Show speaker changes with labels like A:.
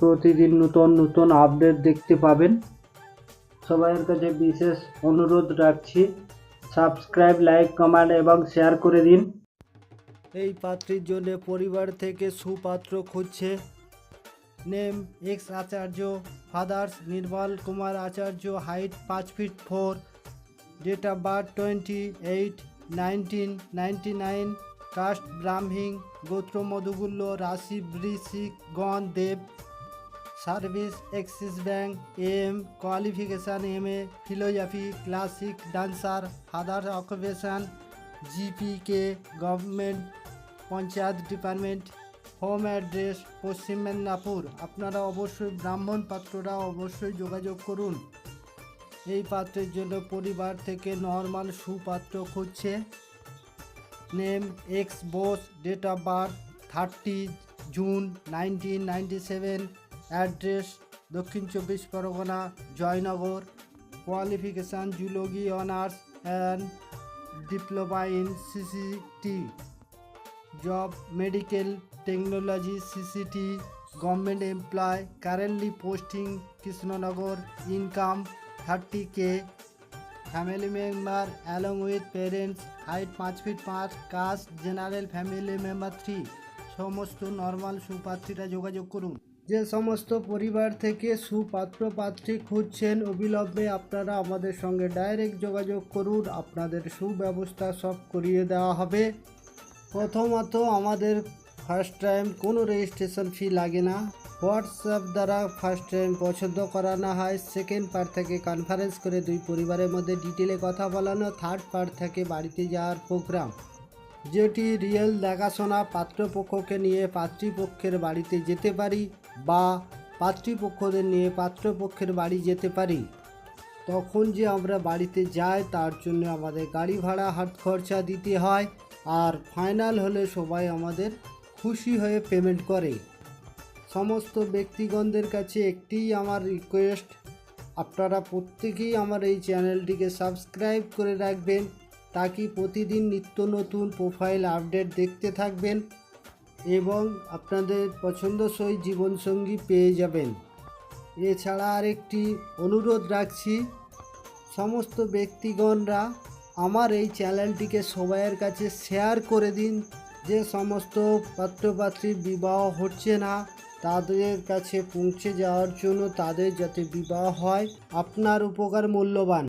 A: প্রতিদিন নতুন নতুন আপডেট দেখতে পাবেন। সবাইয়ের কাছে বিশেষ অনুরোধ রাখছি। সাবস্ক্রাইব লাইক কমেন্ট এবং শেয়ার করে দিন।
B: এই পাত্রীর জন্য পরিবার থেকে সুপাত্র খুঁজছে। Name X Acharya father's Nirmal Kumar Acharya height পাঁচ feet four date of birth twenty eight nineteen ninety nine caste Brahmin গোত্র মধুগুল্য রাশি বৃশ্চিক গণ দেব service, Axis bank M, qualification, M A, philosophy, classic, dancer father occupation, GPK, government, panchayat department, home address, Paschim Medinipur. আপনারা অবশ্যই ব্রাহ্মণ পাত্ররা অবশ্যই যোগাযোগ করুন। এই পাত্রের জন্য পরিবার থেকে নর্মাল সুপাত্র খুঁজছে। Name, X, Bose date of birth thirty June nineteen ninety seven address, Dakshin Chobbish Parganas, Joynagar. Qualification zoology honours and diploma in CCT job medical technology CCT government employ currently posting Krishnanagar income thirty K family member along with parents height পাঁচ feet পাঁচ caste general family member three সমস্ত normal সুপাত্রীরা যোগাযোগ করুন। যে সমস্ত পরিবার থেকে সুপাত্র পাত্রী খুঁজছেন অবিলম্বে আপনারা আমাদের সঙ্গে ডাইরেক্ট যোগাযোগ করুন। আপনাদের সুব্যবস্থা সব করিয়ে দেওয়া হবে। প্রথমত আমাদের ফার্স্ট টাইম কোনো রেজিস্ট্রেশন ফি লাগে না। হোয়াটসঅ্যাপ দ্বারা ফার্স্ট টাইম পছন্দ করানো হয়। সেকেন্ড পার্ট থেকে কনফারেন্স করে দুই পরিবারের মধ্যে ডিটেলে কথা বলানো। থার্ড পার্ট থেকে বাড়িতে যাওয়ার প্রোগ্রাম যেটি রিয়েল দেখাশোনা পাত্রপক্ষকে নিয়ে পাত্রীপক্ষের বাড়িতে যেতে পারি। বা পাত্রীপক্ষদের নিয়ে পাত্রপক্ষের বাড়ি যেতে পারি। তখন যে আমরা বাড়িতে যাই, তার জন্য আমাদের গাড়ি ভাড়া, হাত খরচা দিতে হয় আর ফাইনাল হলে সবাই আমাদের খুশি হয়ে পেমেন্ট করে। সমস্ত ব্যক্তিগণদের কাছে একটিই আমার রিকোয়েস্ট আপনারা প্রত্যেকেই আমার এই চ্যানেলটিকে সাবস্ক্রাইব করে রাখবেন। তাকি প্রতিদিন নিত্য নতুন প্রোফাইল আপডেট দেখতে থাকবেন? এবং আপনাদের পছন্দসই জীবনসঙ্গী পেয়ে যাবেন। এছাড়া আরেকটি অনুরোধ রাখছি, সমস্ত ব্যক্তিগণরা আমার এই চ্যানেলটিকে সবাইয়ের কাছে শেয়ার করে দিন, যে সমস্ত পাত্রপাত্রীর বিবাহ হচ্ছে না, তাদের কাছে পৌঁছে যাওয়ার জন্য তাদের যাতে বিবাহ হয়, আপনার উপকার মূল্যবান।